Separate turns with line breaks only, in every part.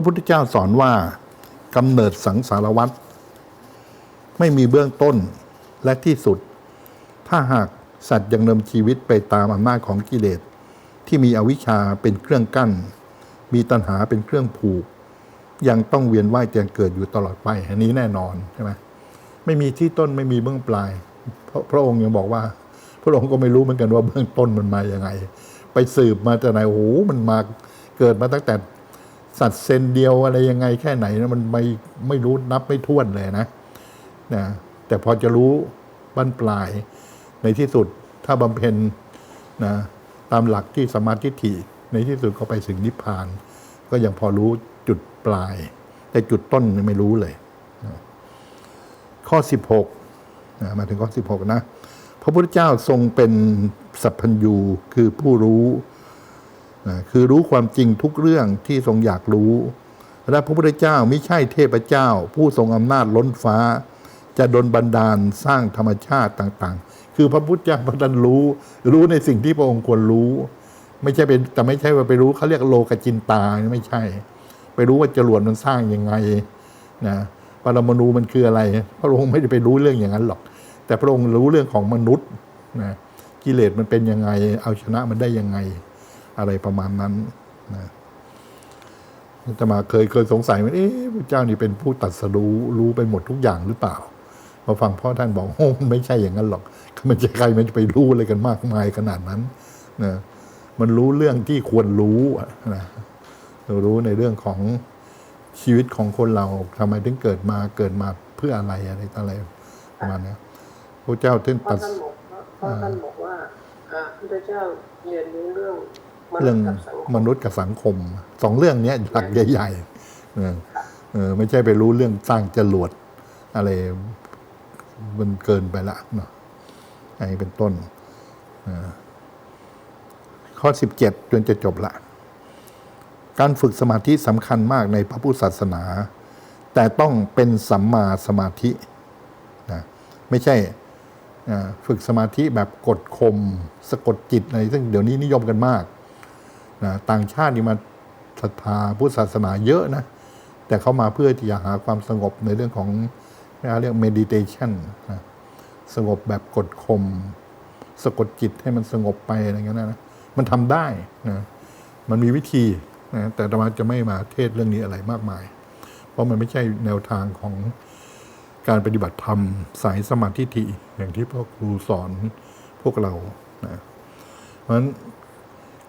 พระพุทธเจ้าสอนว่ากำเนิดสังสารวัฏไม่มีเบื้องต้นและที่สุด ถ้าหากสัตว์ยังดำเนินชีวิตไปตามอำนาจของกิเลส ที่มีอวิชชาเป็นเครื่องกั้น มีตัณหาเป็นเครื่องผูก ยังต้องเวียนว่ายเตียนเกิดอยู่ตลอดไปอันนี้แน่นอนใช่ไหมไม่มีที่ต้นไม่มีเบื้องปลายพระพระองค์ยังบอกว่า พระองค์ก็ไม่รู้เหมือนกันว่าเบื้องต้นมันมาอย่างไง ไปสืบมาจากไหนโอ้โหมันมาเกิดมาตั้งแต่ สัตว์เซนเดียวอะไรยังไงแค่ไหนนะมันไม่ไม่รู้นับไม่ถ้วนเลยนะนะแต่พอจะรู้บั้นปลายในที่สุดถ้าบำเพ็ญนะตามหลักที่สมาธิฏฐิในที่สุดก็ไปถึงนิพพาน ก็ยังพอรู้จุดปลาย แต่จุดต้นไม่รู้เลยนะข้อ 16นะมาถึงข้อ 16 นะ พระพุทธเจ้าทรงเป็นสัพพัญญูคือผู้รู้ นะคือรู้ความจริงทุกเรื่องที่ทรงอยากรู้และพระพุทธเจ้าไม่ใช่เทพเจ้า ผู้ทรงอำนาจล้นฟ้า จะดลบันดาลสร้างธรรมชาติต่างๆ คือพระพุทธเจ้าพระดันรู้รู้ในสิ่งที่พระองค์ควรรู้ ไม่ใช่เป็นแต่ไม่ใช่ว่าไปรู้เขาเรียกโลกจินตาไม่ใช่ ไปรู้ว่าจรวดมันสร้างยังไงนะปรมาณูมันคืออะไร พระองค์ไม่ได้ไปรู้เรื่องอย่างนั้นหรอก แต่พระองค์รู้เรื่องของมนุษย์นะกิเลสมันเป็นยังไง เอาชนะมันได้ยังไง อะไรประมาณนั้นนะจะมาเคยเคยสงสัยว่าเอ๊ะพระเจ้านี่เป็นผู้ตัดสรู้รู้ไปหมดทุกอย่างหรือเปล่าพอฟังพ่อท่านบอกโอ้มันไม่ใช่อย่างนั้นหรอกมันจะใครมันจะไปรู้อะไรกันมากมายขนาดนั้นนะมันรู้เรื่องที่ควรรู้นะรู้ในเรื่องของชีวิตของคนเราทำไมถึงเกิดมาเกิดมาเพื่ออะไรอะไรต่ออะไรประมาณนี้พระเจ้าท่านตัด
ท่านบอกว่าพระท่านบอกว่าพุทธเจ้าเรียนรู้เรื่อง
เรื่อง
นุษย์กับสังค
ม
ม
นุษย์กับสังคมสองเรื่องเนี้ยหลักใหญ่ๆเออเออไม่ใช่ไปรู้เรื่องสร้างจรวดอะไรมันเกินไปละเนาะอันนี้เป็นต้นเออข้อสิบเจ็ดจนจะจบละ การฝึกสมาธิสำคัญมากในพระพุทธศาสนา แต่ต้องเป็นสัมมาสมาธินะไม่ใช่อ่าฝึกสมาธิแบบกดข่มสะกดจิตอะไรซึ่งเดี๋ยวนี้นิยมกันมาก นะต่างชาตินี่มาศรัทธาพุทธศาสนาเยอะนะ แต่เขามาเพื่อที่จะหาความสงบในเรื่องของเรียก meditation นะสงบแบบกดข่มสะกดจิตให้มันสงบไปอะไรเงี้ยนะมันทำได้นะมันมีวิธีนะแต่ธรรมาจะไม่มาเทศเรื่องนี้อะไรมากมาย เพราะมันไม่ใช่แนวทางของการปฏิบัติธรรมสายสมาธิฐิอย่างที่พ่อครูสอนพวกเรานะเพราะฉะนั้น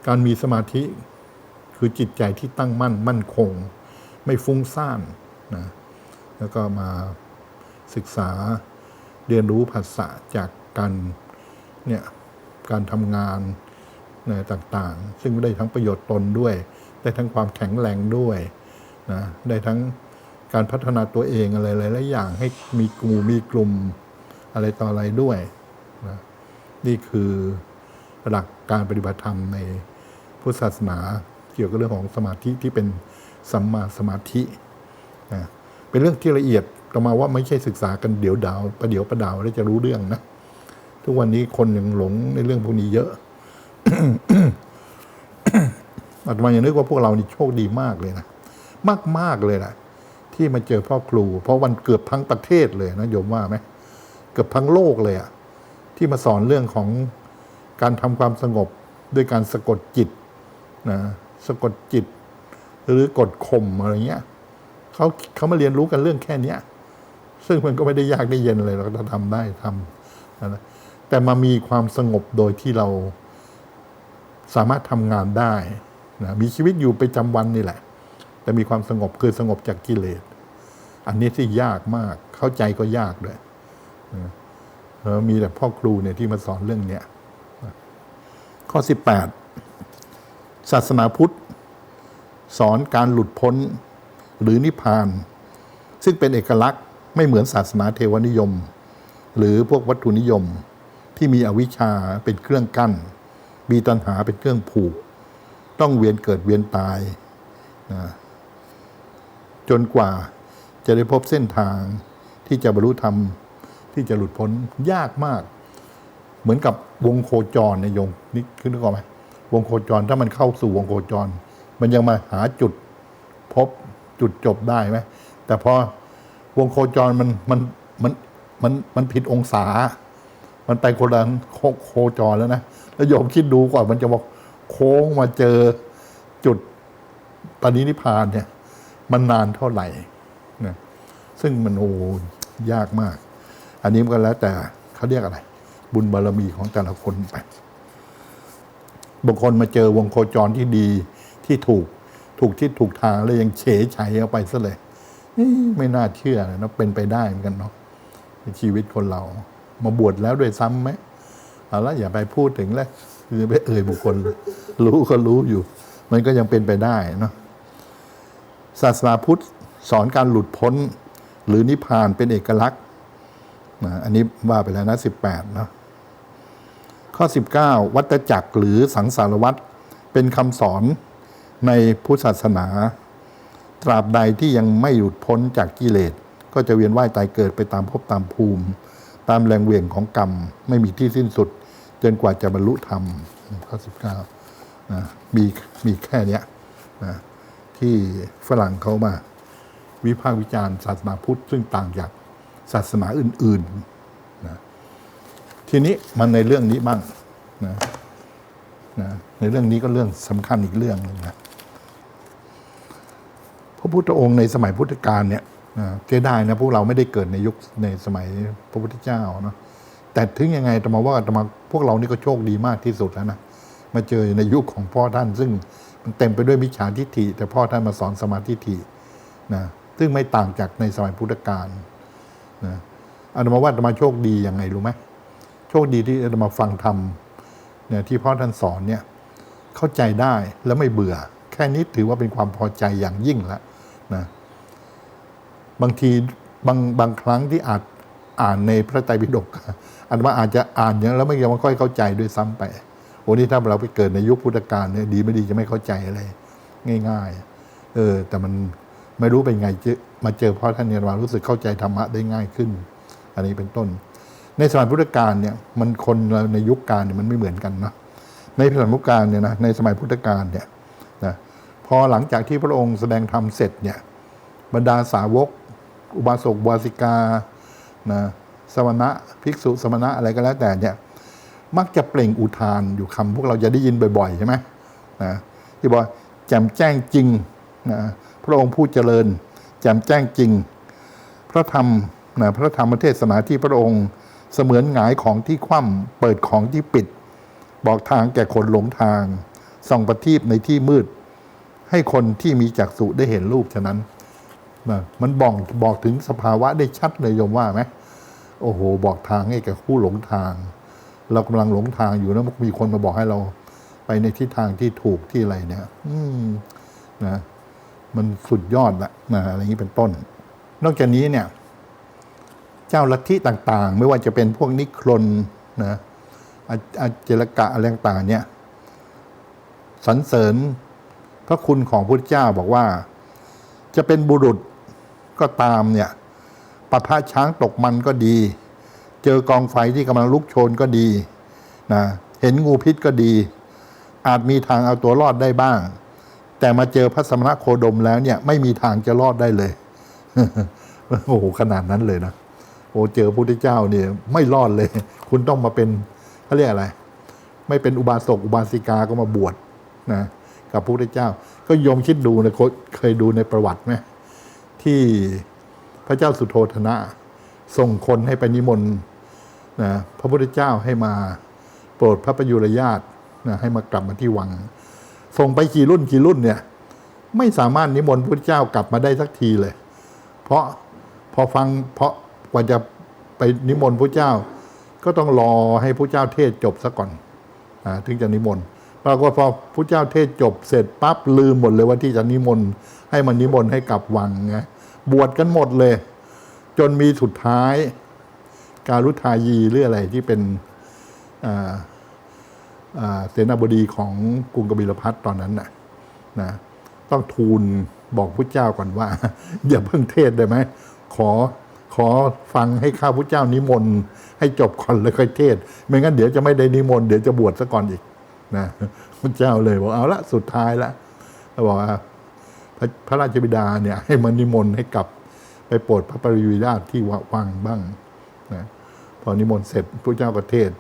การมีสมาธิคือจิตใจที่ตั้งมั่นมั่นคง ไม่ฟุ้งซ่านนะแล้วก็มาศึกษาเรียนรู้ภาษาจากการเนี่ยการทำงานนะต่างๆ ซึ่งได้ทั้งประโยชน์ตนด้วย ได้ทั้งความแข็งแรงด้วยนะได้ทั้งการพัฒนาตัวเองอะไรหลายๆอย่างให้มีกลุ่มมีกลุ่มอะไรต่ออะไรด้วยนะนี่คือหลักการปฏิบัติธรรมใน พุทธศาสนา เกี่ยวกับเรื่องของสมาธิที่เป็นสัมมาสมาธินะเป็นเรื่องที่ละเอียดต่อมาว่าไม่ใช่ศึกษากันเดี๋ยวดาวประเดี๋ยวประดาวแล้วจะรู้เรื่องนะ ทุกวันนี้คนยังหลงในเรื่องพวกนี้เยอะอาตมายังนึกว่าพวกเรานี่โชคดีมากเลยนะมากมากเลยนะที่มาเจอพ่อครู เพราะวันเกือบทั้งประเทศเลยนะโยมว่าไหมเกือบทั้งโลกเลยอะที่มาสอนเรื่องของการทำความสงบด้วยการสะกดจิต นะสะกดจิต หรือกดข่มอะไรเงี้ยเขาเขามาเรียนรู้กันเรื่องแค่เนี้ย ซึ่งมันก็ไม่ได้ยากได้เย็นอะไรเราก็ทำได้ทำนะแต่มามีความสงบโดยที่เราสามารถทำงานได้นะมีชีวิตอยู่ไปจำวันนี่แหละ แต่มีความสงบคือสงบจากกิเลส อันนี้ที่ยากมากเข้าใจก็ยากด้วยนะเออมีแต่พ่อครูเนี่ยที่มาสอนเรื่องเนี้ยข้อ18 ศาสนาพุทธ สอนการหลุดพ้นหรือนิพพาน ซึ่งเป็นเอกลักษณ์ไม่เหมือนศาสนาเทวนิยม หรือพวกวัตถุนิยมที่มีอวิชชาเป็นเครื่องกั้น มีตัณหาเป็นเครื่องผูก ต้องเวียนเกิดเวียนตายนะจนกว่าจะได้พบเส้นทางที่จะบรรลุธรรมที่จะหลุดพ้นยากมาก เหมือนกับวงโคจรในโยมนี่คือนึกออกไหม วงโคจร ถ้ามันเข้าสู่วงโคจร มันยังมาหาจุดพบจุดจบได้ไหมแต่พอวงโคจรมันมันมันมันมันผิดองศา มันไปคนละโคโคจรแล้วนะแล้วโยมคิดดูกว่ามันจะบอกโค้งมาเจอจุดปณินิพพานเนี่ย มันนานเท่าไหร่นะซึ่งมันโอ้ยากมาก อันนี้มันก็แล้วแต่เขาเรียกอะไร บุญบารมีของแต่ละคนไป บางคนมาเจอวงโคจรที่ดีที่ถูกถูกที่ถูกทางแล้วยังเฉยชัยเอาไปซะเลยไม่น่าเชื่อเลยนะเป็นไปได้เหมือนกันเนาะในชีวิตคนเรา มาบวชแล้วด้วยซ้ำไหมเอาละอย่าไปพูดถึงเลยคือไปเอ่ยบุคคล รู้ก็รู้อยู่ มันก็ยังเป็นไปได้เนาะศาสนาพุทธสอนการหลุดพ้น หรือนิพพานเป็นเอกลักษณ์นะอันนี้ว่าไปแล้วนะสิบแปดเนาะ ข้อ 19 วัตจักรหรือสังสารวัตรเป็นคำสอนในพุทธศาสนา ตราบใดที่ยังไม่หลุดพ้นจากกิเลส ก็จะเวียนว่ายตายเกิดไปตามภพตามภูมิ ตามแรงเวียงของกรรม ไม่มีที่สิ้นสุด จนกว่าจะบรรลุธรรมข้อ 19นะมีมีแค่เนี้ยนะที่ฝรั่งเขามา วิพากษ์วิจารณ์ศาสนาพุทธซึ่งต่างจากศาสนาอื่น ๆ ทีนี้มันในเรื่องนี้บ้างนะนะในเรื่องนี้ก็เรื่องสำคัญอีกเรื่องหนึงนะพระพุทธองค์ในสมัยพุทธกาลเนี่ยนะเสียดายนะพวกเราไม่ได้เกิดในยุคในสมัยพระพุทธเจ้าเนาะแต่ถึงยังไงธรรมาว่าธรรมาพวกเรานี่ก็โชคดีมากที่สุดแล้วนะมาเจอในยุคของพ่อท่าน ซึ่งมันเต็มไปด้วยมิจฉาทิฏฐิ แต่พ่อท่านมาสอนสมาธิฏฐินะซึ่งไม่ต่างจากในสมัยพุทธกาลนะอาตมาว่าอาตมาโชคดียังไงรู้ไหม โชคดีที่เรามาฟังธรรมเนี่ยที่พ่อท่านสอนเนี่ยเข้าใจได้แล้วไม่เบื่อ แค่นี้ถือว่าเป็นความพอใจอย่างยิ่งล้วนะบางทีบางบางครั้งที่อาจอ่านในพระไตรปิฎกอันว่าอาจจะอ่านอย่างแล้วไม่ยังไม่ค่อยเข้าใจด้วยซ้ำไปโอ้นี่ถ้าเราไปเกิดในยุคพุทธกาลเนี่ยดีไม่ดีจะไม่เข้าใจอะไรง่าย ๆ เออ แต่มันไม่รู้เป็นไงเจอมาเจอพ่อท่านเนี่ยมารู้สึกเข้าใจธรรมะได้ง่ายขึ้น อันนี้เป็นต้น ในสมัยพุทธกาลเนี่ยมันคนเราในยุคกาลเนี่ยมันไม่เหมือนกันนะในสมัยพุทธกาลเนี่ยนะในสมัยพุทธกาลเนี่ยนะพอหลังจากที่พระองค์แสดงธรรมเสร็จเนี่ยบรรดาสาวก อุบาสกบาสิกานะสมณะภิกษุสมณะอะไรก็แล้วแต่เนี่ยมักจะเปล่งอุทานอยู่คำพวกเราจะได้ยินบ่อยๆใช่ไหมนะที่บอกแจ่มแจ้งจริงนะพระองค์ผู้เจริญ แจ่มแจ้งจริง พระธรรมนะพระธรรมเทศนาที่พระองค์ เสมือนหงายของที่คว่ำเปิดของที่ปิด บอกทางแก่คนหลงทาง ส่องประทีปในที่มืด ให้คนที่มีจักษุได้เห็นรูปฉะนั้นนะมันบอกบอกถึงสภาวะได้ชัดเลยโยมว่าไหมโอ้โห บอกทางให้แก่ผู้หลงทาง เรากำลังหลงทางอยู่แล้วมีคนมาบอกให้เรา ไปในทิศทางที่ถูกที่อะไรเนี่ย อืมนะ มันสุดยอดละนะอะไรอย่างนี้เป็นต้น นอกจากนี้เนี่ย เจ้าลัทธิต่างๆ ไม่ว่าจะเป็นพวกนิครนนะอาเจรกะอะไรต่างๆเนี่ยสรรเสริญพระคุณของพระพุทธเจ้าบอกว่า จะเป็นบุรุษก็ตามเนี่ยปะทะช้างตกมันก็ดี เจอกองไฟที่กำลังลุกโชนก็ดีนะเห็นงูพิษก็ดี อาจมีทางเอาตัวรอดได้บ้าง แต่มาเจอพระสมณะโคดมแล้วเนี่ยไม่มีทางจะรอดได้เลย โอ้โหขนาดนั้นเลยนะ โอ้เจอพระพุทธเจ้าเนี่ยไม่รอดเลย คุณต้องมาเป็นเขาเรียกอะไร ไม่เป็นอุบาสกอุบาสิกาก็มาบวชนะกับพระพุทธเจ้า ก็ยมคิดดูนะเคยดูในประวัติไหมที่พระเจ้าสุโธธนะส่งคนให้ไปนิมนต์นะพระพุทธเจ้าให้มาโปรดพระประยุรญาตนะให้มากลับมาที่วัง ส่งไปกี่รุ่นกี่รุ่นเนี่ย ไม่สามารถนิมนต์พระพุทธเจ้ากลับมาได้สักทีเลย เพราะพอฟังเพราะ กว่าจะไปนิมนต์พระเจ้า ก็ต้องรอให้พระเจ้าเทศจบซะก่อนอถึงจะนิมนต์ปรากฏพอพระเจ้าเทศจบเสร็จปั๊บลืมหมดเลยว่าที่จะนิมนต์ให้มันนิมนต์ให้กลับวังไงบวชกันหมดเลย จนมีสุดท้าย การุทายีหรืออะไรที่เป็นเสนาบดีของกรุงกบิลพัทตอนนั้นนะนะ ต้องทูลบอกพระเจ้าก่อนว่า อย่าเพิ่งเทศได้ไหมขอ ขอฟังให้ข้าพระเจ้านิมนต์ให้จบก่อนแล้วค่อยเทศ ไม่งั้นเดี๋ยวจะไม่ได้นิมนต์เดี๋ยวจะบวชซะก่อนอีกนะพระเจ้าเลยบอกเอาละสุดท้ายละบอกว่าพระพระราชบิดาเนี่ยให้มันนิมนต์ให้กลับไปโปรดพระปริวิราชที่วังบ้างนะพอนิมนต์เสร็จพระเจ้าก็เทศ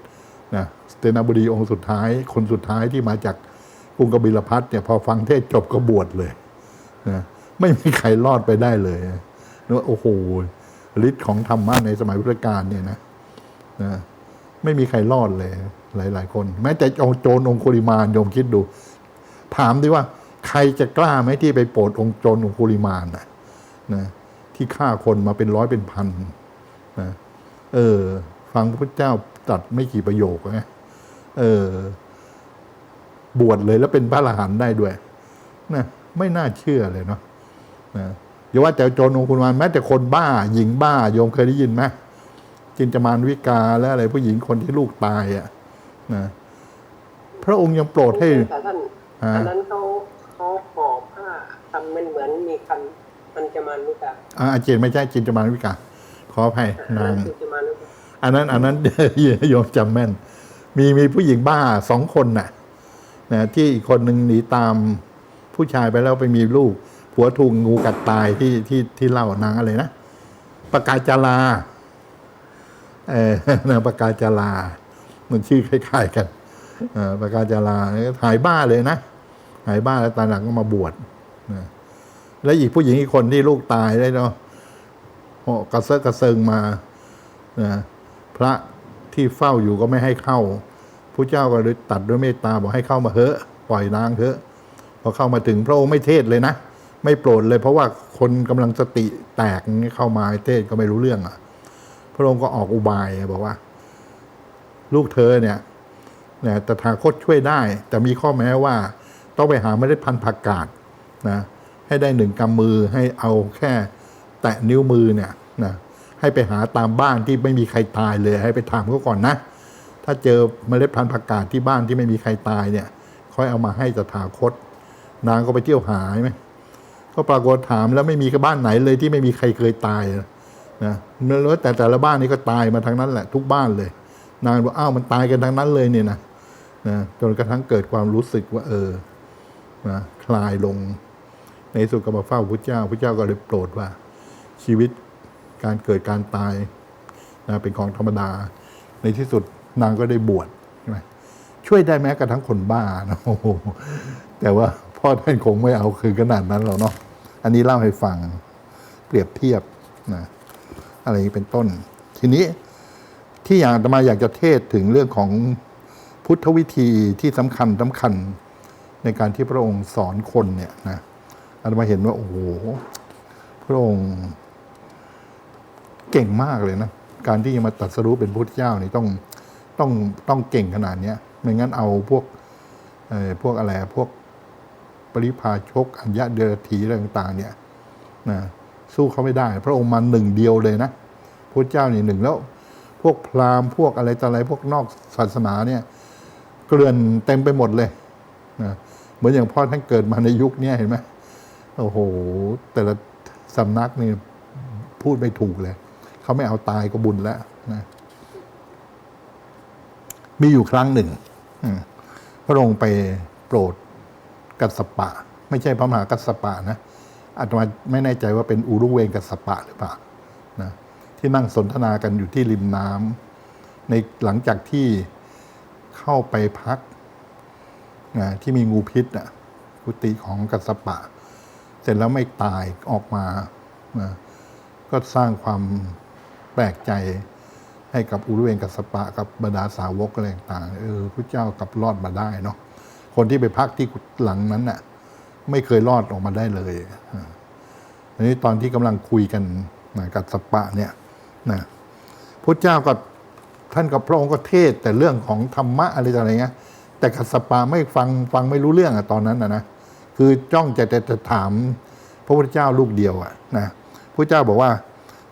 นะสเตนาบดีองค์สุดท้าย คนสุดท้ายที่มาจากกรุงกบิลพัทเนี่ยพอฟังเทศจบก็บวชเลยนะไม่มีใครรอดไปได้เลยนะว่าโอ้โห ฤทธิ์ของธรรมะในสมัยพุทธกาลเนี่ยนะนะไม่มีใครรอดเลย หลาย ๆ คน แม้แต่องโจรองคุลิมานโยมคิดดู ถามดิว่า ใครจะกล้าไหมที่ไปโปรดองค์โจรองคุลิมานนะนะที่ฆ่าคนมาเป็นร้อยเป็นพันนะเออ ฟังพระเจ้าตัดไม่กี่ประโยคนะเออ บวชเลยแล้วเป็นพระอรหันต์ได้ด้วยนะไม่น่าเชื่อเลยเนาะนะ อย่าว่าแต่โจรองคุลิมานแม้แต่คนบ้า หญิงบ้าโยมเคยได้ยินไหมจินจามานวิกาและอะไรผู้หญิงคนที่ลูกตายอะนะพระองค์ยังโปรดให้
แต่ท่าน
ฮะ
อันนั้นเขาเขาห่อผ้าทำมันเหมือนมีคันมันจะมานุกา
อาอาเจนไม่ใช่จินจามานวิกาขออภัยนาง
คือจะมานุกา
อันนั้น อันนั้นโยมจำแม่น มีมีผู้หญิงบ้าสองคนน่ะนะที่อีกคนหนึ่งหนีตามผู้ชายไปแล้วไปมีลูก ผัวถูกงูกัดตายที่ที่ที่เล่านางอะไรนะประกาศจาราเออนางประกาศจารามันชื่อคล้ายๆกันอประกาศจาราหายบ้าเลยนะหายบ้าแล้วตอนหลังก็มาบวชแล้วอีกผู้หญิงอีกคนที่ลูกตายได้เนาะกระเซาะกระเซิงมาพระที่เฝ้าอยู่ก็ไม่ให้เข้าผู้เจ้าก็เลยตัดด้วยเมตตาบอกให้เข้ามาเถอะปล่อยนางเถอะพอเข้ามาถึงพระองค์ไม่เทศเลยนะ ไม่โปรดเลย เพราะว่าคนกำลังสติแตกนี้เข้ามาเทศก็ไม่รู้เรื่องอะ พระองค์ก็ออกอุบายบอกว่า ลูกเธอเนี่ยเนี่ยตถาคตช่วยได้ แต่มีข้อแม้ว่า ต้องไปหาเมล็ดพันธุ์ผักกาดนะให้ได้หนึ่งกำมือให้เอาแค่แตะนิ้วมือเนี่ยนะให้ไปหาตามบ้านที่ไม่มีใครตายเลย ให้ไปถามเขาก่อนนะ ถ้าเจอเมล็ดพันธุ์ผักกาดที่บ้านที่ไม่มีใครตายเนี่ยค่อยเอามาให้ตถาคต นางก็ไปเที่ยวหาใช่ไหม ก็ปรากฏถามแล้วไม่มีกับบ้านไหนเลยที่ไม่มีใครเคยตายนะแล้วแต่แต่ละบ้านนี่ก็ตายมาทั้งนั้นแหละทุกบ้านเลย นางบอกอ้าวมันตายกันทั้งนั้นเลยเนี่ยนะนะจนกระทั่งเกิดความรู้สึกว่า เออนะคลายลง ในสุดก็มาเฝ้าพระเจ้าพระเจ้าก็เลยโปรดว่า ชีวิตการเกิดการตายนะเป็นของธรรมดา ในที่สุดนางก็ได้บวชใช่ไหมช่วยได้แม้กระทั่งคนบ้านะโอ้โหแต่ว่า พ่อท่านคงไม่เอาคืนขนาดนั้นหรอกเนาะอันนี้เล่าให้ฟังเปรียบเทียบนะอะไรนี้เป็นต้น ทีนี้ที่อยากจะมาอยากจะเทศถึงเรื่องของพุทธวิธีที่สำคัญสำคัญในการที่พระองค์สอนคนเนี่ยนะอาตมาเห็นว่า โอ้โหพระองค์เก่งมากเลยนะ การที่จะมาตรัดสรู้เป็นพุทธเจ้านี่ต้องต้องต้องเก่งขนาดเนี้ยไม่งั้นเอาพวกพวกอะไรพวก ปริพาชกอัญญะเดรธีอะไรต่างๆเนี่ยนะสู้เขาไม่ได้ พระองค์มาหนึ่งเดียวเลยนะพระเจ้านี่หนึ่งแล้ว พวกพราหมณ์พวกอะไรต่ออะไรพวกนอกศาสนาเนี่ยเกลื่อนเต็มไปหมดเลยนะเหมือนอย่างพ่อท่านเกิดมาในยุคนี้เห็นไหมโอ้โห แต่ละสำนักนี่พูดไม่ถูกเลย เขาไม่เอาตายก็บุญแล้วนะมีอยู่ครั้งหนึ่ง พระองค์ไปโปรด กัสปะ ไม่ใช่พระมหากัสปะนะอาตมาไม่แน่ใจว่าเป็นอุรุเวงกัสปะหรือเปล่านะที่นั่งสนทนากันอยู่ที่ริมน้ำในหลังจากที่เข้าไปพักนะที่มีงูพิษอะกุฏิของกัสปะ เสร็จแล้วไม่ตายออกมานะก็สร้างความแปลกใจให้กับอุรุเวงกัสปะกับบรรดาสาวกอะไรต่างเออพระเจ้ากลับรอดมาได้เนาะ คนที่ไปพักที่หลังนั้นน่ะ ไม่เคยรอดออกมาได้เลยอันนี้ตอนที่กำลังคุยกันนะกัสสปะเนี่ยนะพระเจ้าก็ท่านกับพระองค์ก็เทศแต่เรื่องของธรรมะอะไรต่ออะไรเงี้ยแต่กัสสปะไม่ฟังฟังไม่รู้เรื่องอะตอนนั้นนะนะคือจ้องจะจะจะถาม พระพุทธเจ้าลูกเดียวอะนะพระเจ้าบอกว่า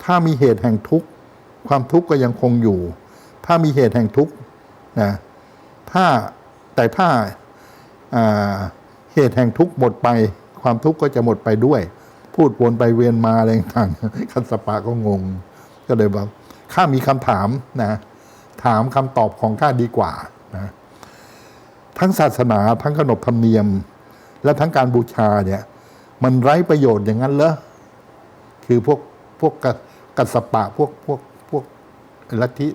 ถ้ามีเหตุแห่งทุกข์ความทุกข์ก็ยังคงอยู่ ถ้ามีเหตุแห่งทุกข์นะถ้าแต่ถ้า เหตุแห่งทุกข์หมดไป ความทุกข์ก็จะหมดไปด้วย พูดวนไปเวียนมาอะไรต่างๆคันสปะก็งง ก็เลยบอกข้ามีคำถามนะ ถามคำตอบของข้าดีกว่านะทั้งศาสนาทั้งขนบธรรมเนียม และทั้งการบูชาเนี่ย มันไร้ประโยชน์อย่างนั้นเหรอคือพวกพวกกัสสปะพวกพวกพวกลัทธิ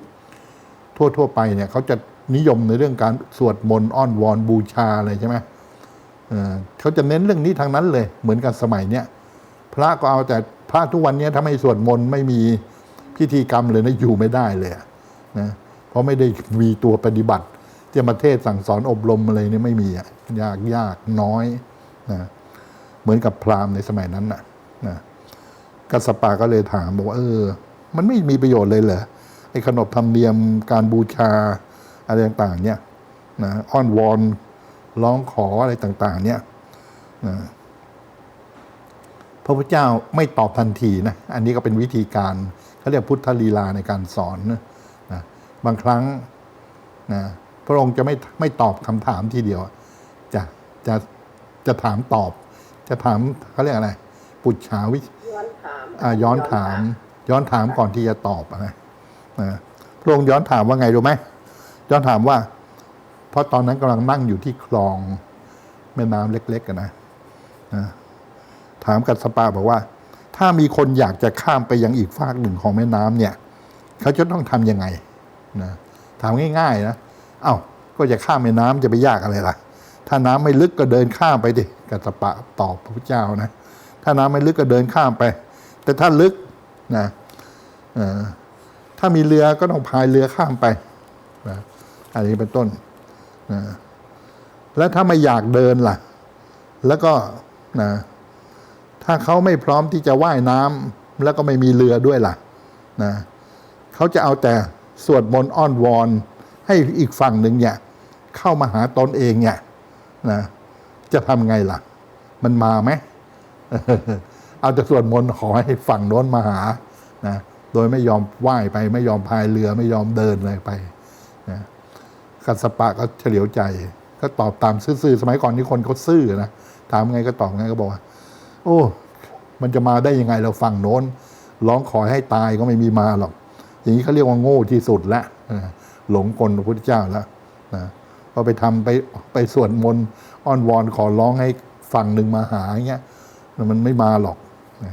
ทั่วทั่วๆไปเนี่ยเขาจะ นิยมในเรื่องการสวดมนต์อ้อนวอนบูชาอะไรใช่ไหมเเขาจะเน้นเรื่องนี้ทางนั้นเลย เหมือนกันสมัยเนี้ยพระก็เอาแต่พระทุกวันเนี้ยถ้าไม่สวดมนต์ไม่มีพิธีกรรมเลยนะอยู่ไม่ได้เลยนะเพราะไม่ได้มีตัวปฏิบัติจะมาเทศสั่งสอนอบรมอะไรเนี่ยไม่มีอะยากยากน้อยนะเหมือนกับพราหมณ์ในสมัยนั้นน่ะนะกัสปะก็เลยถามบอกว่าเออ มันไม่มีประโยชน์เลยเหรอไอ้ขนบธรรมเนียมการบูชา อะไรต่างๆเนี่ยนะอ้อนวอนร้องขออะไรต่างๆ เนี่ยนะพระพุทธเจ้าไม่ตอบทันทีนะอันนี้ก็เป็นวิธีการเขาเรียกพุทธลีลาในการสอนนะนะบางครั้งนะพระองค์จะไม่ไม่ตอบคำถามทีเดียว จะจะจะถามตอบ จะถามเขาเรียกอะไร ปุจฉาวิ
ย้อนถาม
อ่าย้อนถามย้อนถามก่อนที่จะตอบอะนะนะพระองค์ย้อนถามว่าไงรู้ไหม ย้อนถามว่า เพราะตอนนั้นกำลังนั่งอยู่ที่คลองแม่น้ำเล็กๆกันนะนะถามกัสสปะบอกว่า ถ้ามีคนอยากจะข้ามไปยังอีกฝากหนึ่งของแม่น้ำเนี่ยเขาจะต้องทำยังไงนะถามง่ายๆนะเอ้าก็จะข้ามแม่น้ำจะไปยากอะไรล่ะ ถ้าน้ำไม่ลึกก็เดินข้ามไปดิกัสสปะตอบพระพุทธเจ้านะ ถ้าน้ำไม่ลึกก็เดินข้ามไป แต่ถ้าลึกนะถ้ามีเรือก็ต้องพายเรือข้ามไป อันนี้เป็นต้นนะแล้วถ้าไม่อยากเดินล่ะ แล้วก็นะถ้าเขาไม่พร้อมที่จะว่ายน้ำแล้วก็ไม่มีเรือด้วยล่ะนะเขาจะเอาแต่สวดมนต์อ้อนวอน ให้อีกฝั่งหนึ่งเนี่ยเข้ามาหาตนเองเนี่ยนะจะทำไงล่ะ มันมาไหมเอาแต่สวดมนต์ขอให้ฝั่งโน้นมาหานะโดยไม่ยอมไหว้ไป ไม่ยอมพายเรือไม่ยอมเดินเลยไปนะ กัสสปะก็เฉลียวใจ ก็ตอบตามซื่อๆสมัยก่อนนี่คนเขาซื่อนะถามไงก็ตอบไงก็บอกว่า โอ้ มันจะมาได้ยังไงเราฝั่งโน้นร้องขอให้ตายก็ไม่มีมาหรอก อย่างนี้เขาเรียกว่าโง่ที่สุดละหลงกลพระพุทธเจ้าแล้วนะพอไปทำไปไปสวดมนต์อ้อนวอนขอร้องให้ฝั่งหนึ่งมาหาเงี้ยมันไม่มาหรอกนะ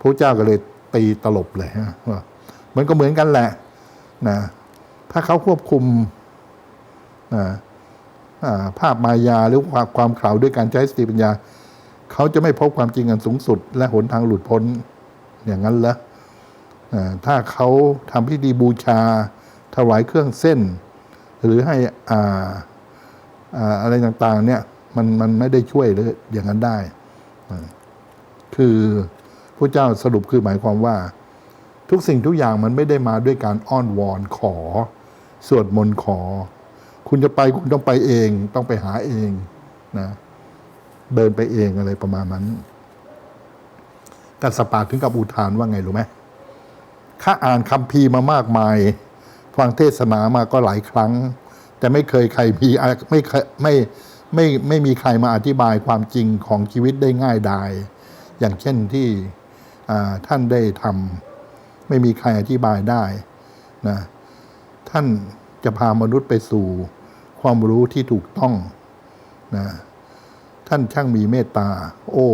พระเจ้าก็เลยตีตลบเลยนะว่ามันก็เหมือนกันแหละนะถ้าเขาควบคุม ภาพมายาหรือความความข่าวด้วยการใช้สติปัญญา เขาจะไม่พบความจริงอันสูงสุด และหนทางหลุดพ้นอย่างนั้นเหรอถ้าเขาทำพิธีบูชาถวายเครื่องเส้น หรือให้อ่าอะไรต่างๆ เนี่ยมันมันไม่ได้ช่วยเลยอย่างนั้นได้ คือพระเจ้าสรุปคือหมายความว่า ทุกสิ่งทุกอย่างมันไม่ได้มาด้วยการอ้อนวอนขอ สวดมนต์ขอ คุณจะไปคุณต้องไปเอง ต้องไปหาเองนะเดินไปเองอะไรประมาณนั้นกัสสปะถึงกับอุทานว่าไงรู้ไหมข้าอ่านคำพีมามากมาย ฟังเทศนามาก็หลายครั้ง แต่ไม่เคยใครมีไม่ไม่ไม่ไม่มีใครมาอธิบายความจริงของชีวิตได้ง่ายดาย อย่างเช่นที่ท่านได้ทำไม่มีใครอธิบายได้นะท่านจะพามนุษย์ไปสู่ ความรู้ที่ถูกต้องนะท่านช่างมีเมตตา โอ้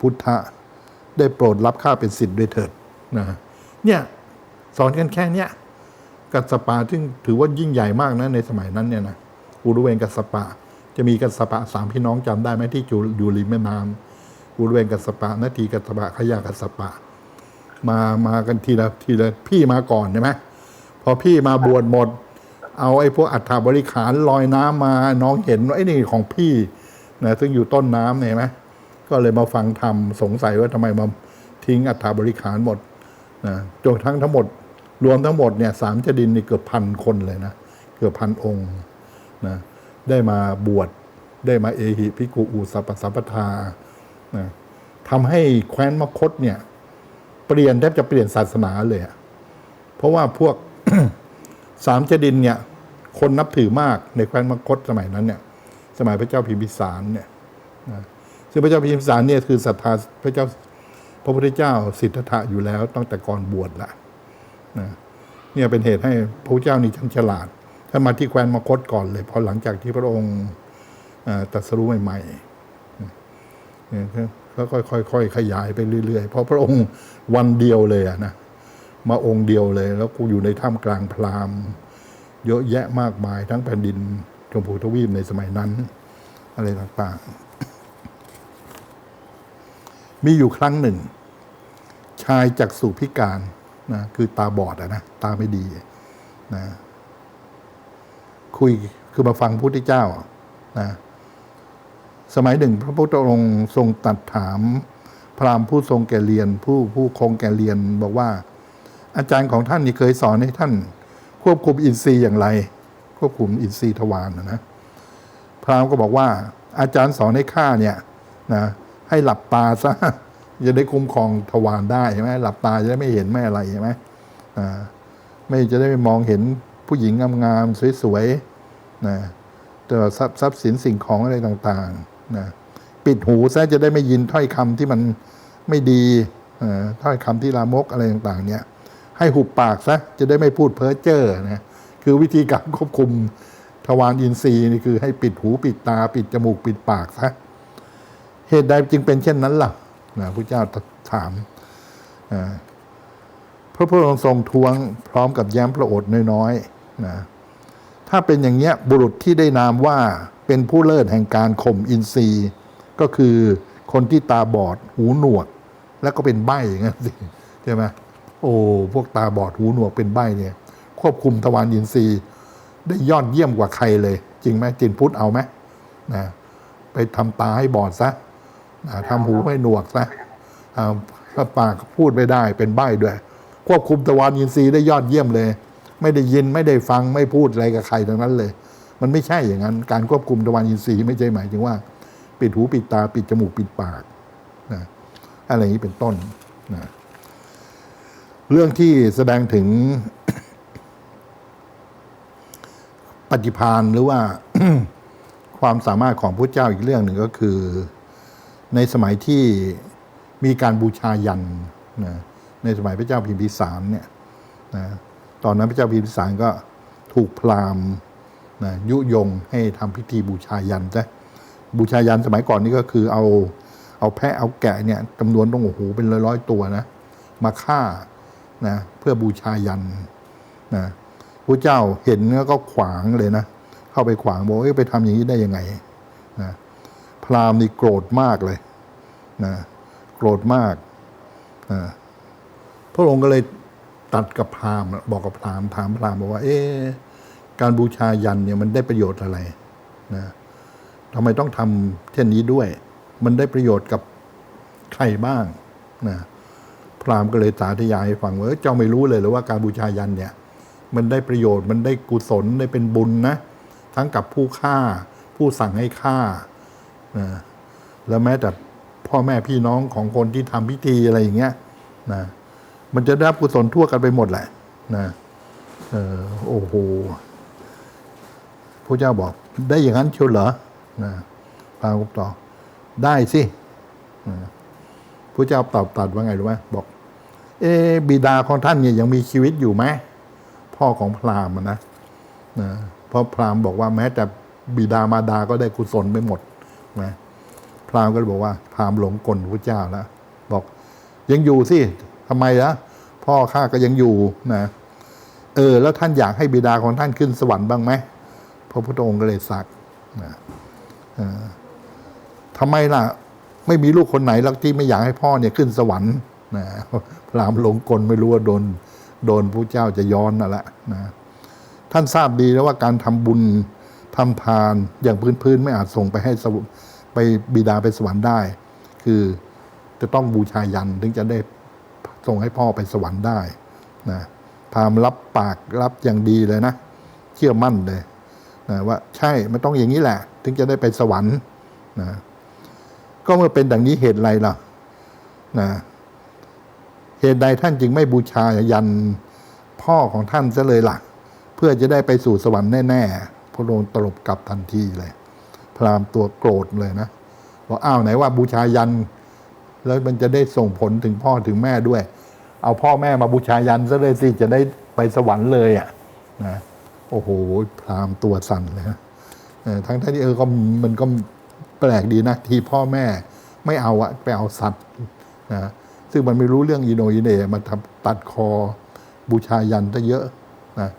พุทธะ ได้โปรดรับข้าเป็นสิทธิ์ด้วยเถิดนะเนี่ยสอนกันแค่เนี้ยกัสปะซึ่งถือว่ายิ่งใหญ่มากนะในสมัยนั้นเนี่ยนะอุรุเวนกัสปะจะมีกัสปะสามพี่น้องจำได้ไหมที่อยู่อยู่ริมแม่น้ำอุรุเวนกัสปะนาทีกัสปะขยากัสสปะมามากันทีละทีละพี่มาก่อนใช่ไหมพอพี่มาบวชหมด เอาไอ้พวกอัฐบริขารลอยน้ำมาน้องเห็นว่าไอ้นี่ของพี่นะซึ่งอยู่ต้นน้ำเนี่ยเห็นไหมก็เลยมาฟังธรรมสงสัยว่าทำไมมาทิ้งอัฐบริขารหมดนะจนทั้งทั้งหมด รวมทั้งหมดเนี่ยสามจดินนี่เกือบพันคนเลยนะเกือบพันองค์นะได้มาบวชได้มาเอหิพิกุอุสัปสัปทานะทำให้แคว้นมคตเนี่ย เปลี่ยนแทบจะเปลี่ยนศาสนาเลยเพราะว่าพวก สามเจดินเนี่ย คนนับถือมากในแคว้นมคตสมัยนั้นเนี่ย สมัยพระเจ้าพิมพิสารเนี่ยนะซึ่งพระเจ้าพิมพิสารเนี่ยคือศรัทธาพระเจ้าพระพุทธเจ้าสิทธัตถะอยู่แล้วตั้งแต่ก่อนบวชละนะเนี่ยเป็นเหตุให้พระเจ้านี่ช่างฉลาดท่านมาที่แคว้นมคตก่อนเลยพอหลังจากที่พระองค์ตรัสรู้ใหม่ๆเนี่ยก็ค่อยๆขยายไปเรื่อยๆเพราะพระองค์วันเดียวเลยอะนะ มาองค์เดียวเลย แล้วกูอยู่ในถ้ำกลางพราหมณ์เยอะแยะมากมายทั้งแผ่นดินชมพูทวีปในสมัยนั้น อะไรต่างๆ มีอยู่ครั้งหนึ่ง ชายจากสุพิการนะคือตาบอดอะนะ ตาไม่ดีนะคุยคือมาฟังพระพุทธเจ้านะสมัยหนึ่ง พระพุทธองค์ทรงตัดถาม พราหมณ์ผู้ทรงแก่เรียน ผู้ผู้คงแก่เรียนบอกว่า อาจารย์ของท่านนี่เคยสอนให้ท่าน ควบคุมอินทรีย์อย่างไร ควบคุมอินทรีย์ทวารนะนะพราหมณ์ก็บอกว่า อาจารย์สอนให้ข้าเนี่ยนะให้หลับตาซะจะได้คุ้มครองทวารได้ใช่ไหมหลับตาจะได้ไม่เห็นไม่อะไรใช่ไหมอ่าไม่จะได้ไม่มองเห็นผู้หญิงงามๆสวยๆนะแต่ว่าทรัพย์ทรัพย์สินสิ่งของอะไรต่างๆนะปิดหูซะจะได้ไม่ยินถ้อยคำที่มันไม่ดีอ่อถ้อยคำที่ลามกอะไรต่างๆ เนี่ย ให้หุบปากซะจะได้ไม่พูดเพ้อเจ้อนะคือวิธีการควบคุมทวารอินทรีย์นี่คือให้ปิดหูปิดตา ปิดจมูกปิดปากซะเหตุใดจึงเป็นเช่นนั้นล่ะนะพระเจ้าถามพระพุทธองค์ทรงท้วงพร้อมกับแย้มพระโอษฐ์น้อยๆนะถ้าเป็นอย่างเงี้ยบุรุษที่ได้นามว่าเป็นผู้เลิศแห่งการข่มอินทรีย์ ก็คือคนที่ตาบอด หูหนวก แล้วก็เป็นใบ้อย่างนั้นสิใช่ไหม โอ้พวกตาบอดหูหนวกเป็นใบเนี่ยควบคุมทวารอินทรีย์ได้ยอดเยี่ยมกว่าใครเลย จริงไหมจินพุทธเอาไหมนะไปทำตาให้บอดซะนะทำหูให้หนวกซะถ้าปากพูดไม่ได้เป็นใบ้ด้วย ควบคุมทวารอินทรีย์ได้ยอดเยี่ยมเลย ไม่ได้ยินไม่ได้ฟังไม่พูดอะไรกับใครทั้งนั้นเลย มันไม่ใช่อย่างนั้น การควบคุมทวารอินทรีย์ไม่ใช่หมายถึงว่า ปิดหูปิดตาปิดจมูกปิดปากนะอะไรอย่างนี้เป็นต้นนะ เรื่องที่แสดงถึง ปฏิพานหรือว่าความสามารถของพระเจ้าอีกเรื่องหนึ่งก็คือ ในสมัยที่มีการบูชายันนะในสมัยพระเจ้าพิมพิสารเนี่ยนะตอนนั้นพระเจ้าพิมพิสารก็ถูกพราหมณ์นะยุยงให้ทำพิธีบูชายันซะบูชายันสมัยก่อนนี่ก็คือเอาเอาแพะเอาแกะเนี่ยจำนวนต้องโอ้โหเป็นร้อยๆตัวนะ มาฆ่า นะเพื่อบูชายันนะพระเจ้าเห็นแล้วก็ขวางเลยนะ เข้าไปขวางบอกเอ้ยไปทำอย่างนี้ได้ยังไงนะพราหมณ์นี่โกรธมากเลยนะโกรธมากนะพระองค์ก็เลยตัดกับพราหมณ์บอกกับพราหมณ์ถามพราหมณ์บอกว่า เอ๊การบูชายันเนี่ยมันได้ประโยชน์อะไรนะทำไมต้องทำเช่นนี้ด้วย มันได้ประโยชน์กับใครบ้างนะ พราหมณ์ก็เลยสาธยายให้ฟังว่าเจ้าไม่รู้เลยหรือว่าการบูชายันเนี่ยมันได้ประโยชน์มันได้กุศลได้เป็นบุญนะ ทั้งกับผู้ฆ่า ผู้สั่งให้ฆ่านะแล้วแม้แต่พ่อแม่พี่น้องของคนที่ทำพิธีอะไรอย่างเงี้ยนะมันจะได้รับกุศลทั่วกันไปหมดแหละนะเออโอ้โหพระเจ้าบอกได้อย่างนั้นเชียวเหรอนะพราหมณ์ตอบได้สินะ พระเจ้าตอบตัดว่าไงรู้ไหมบอก เอบิดาของท่านเนี่ยยังมีชีวิตอยู่ไหมพ่อของพราหมณ์นะนะเพราะพราหมณ์บอกว่าแม้แต่บิดามารดาก็ได้กุศลไปหมดนะพราหมณ์ก็เลยบอกว่าพราหมณ์หลงกลพระเจ้าแล้วบอกยังอยู่สิทำไมละพ่อข้าก็ยังอยู่นะเออ แล้วท่านอยากให้บิดาของท่านขึ้นสวรรค์บ้างไหมพระพุทธองค์ก็เลยสักนะทำไมล่ะ ไม่มีลูกคนไหนหรอกที่ไม่อยากให้พ่อเนี่ยขึ้นสวรรค์นะพรามหลงกลไม่รู้ว่าโดนโดนพระเจ้าจะย้อนนั่นแหละนะท่านทราบดีแล้วว่าการทำบุญทำทานอย่างพื้นๆไม่อาจส่งไปให้สวไปบิดาไปสวรรค์ได้ คือจะต้องบูชายันถึงจะได้ส่งให้พ่อไปสวรรค์ได้นะพรามรับปากรับอย่างดีเลยนะเชื่อมั่นเลยนะว่าใช่มันต้องอย่างนี้แหละ ถึงจะได้ไปสวรรค์นะ ก็เมื่อเป็นดังนี้เหตุไรล่ะนะเหตุใดท่านจึงไม่บูชายันพ่อของท่านซะเลยล่ะ เพื่อจะได้ไปสู่สวรรค์แน่ๆพระองค์ตลบกลับทันทีเลย พราหมณ์ตัวโกรธเลยนะบอกอ้าวไหนว่าบูชายัน แล้วมันจะได้ส่งผลถึงพ่อถึงแม่ด้วย เอาพ่อแม่มาบูชายันซะเลยสิจะได้ไปสวรรค์เลยอะนะโอ้โหพราหมณ์ตัวสั่นเลยนะทั้งที่เออก็มันก็ แปลกดีนะที่พ่อแม่ไม่เอาอะไปเอาสัตว์นะซึ่งมันไม่รู้เรื่องอีโนอีเนมันทำตัดคอบูชายันซะเยอะนะ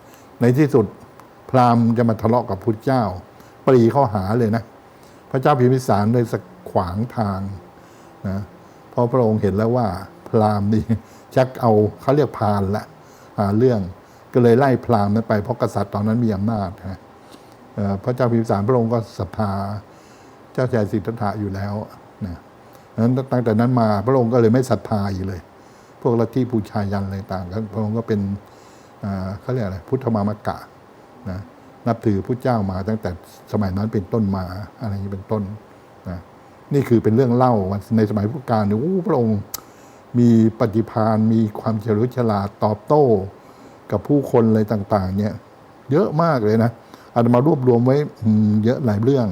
ในที่สุดพราหมณ์จะมาทะเลาะกับพุทธเจ้า ปรีเข้าหาเลยนะ พระเจ้าพิมพิสารเลยสกขวางทางนะเพราะพระองค์เห็นแล้วว่า พราหมณ์นี่ชักเอาเขาเรียกพานละหาเรื่องก็เลยไล่พราหมณ์นั้นไปเพราะกษัตริย์ตอนนั้นมีอำนาจนะพระเจ้าพิมพิสารพระองค์ก็ศรัทธา เจ้าชายสิทธัตถะอยู่แล้วนะนั้นตั้งแต่นั้นมาพระองค์ก็เลยไม่ศรัทธาอีกเลย พวกลัทธิบูชายันอะไรต่างๆพระองค์ก็เป็นเขาเรียกอะไรพุทธมามกะนะนับถือพระเจ้ามาตั้งแต่สมัยนั้นเป็นต้นมาอะไรอย่างนี้เป็นต้นนะนี่คือเป็นเรื่องเล่าในสมัยพุทธกาลเนี่ยโอ้พระองค์มีปฏิภาณมีความเฉลียวฉลาดตอบโต้กับผู้คนอะไรต่าง ๆ เนี่ย เยอะมากเลยนะอาจจะมารวบรวมไว้เยอะหลายเรื่อง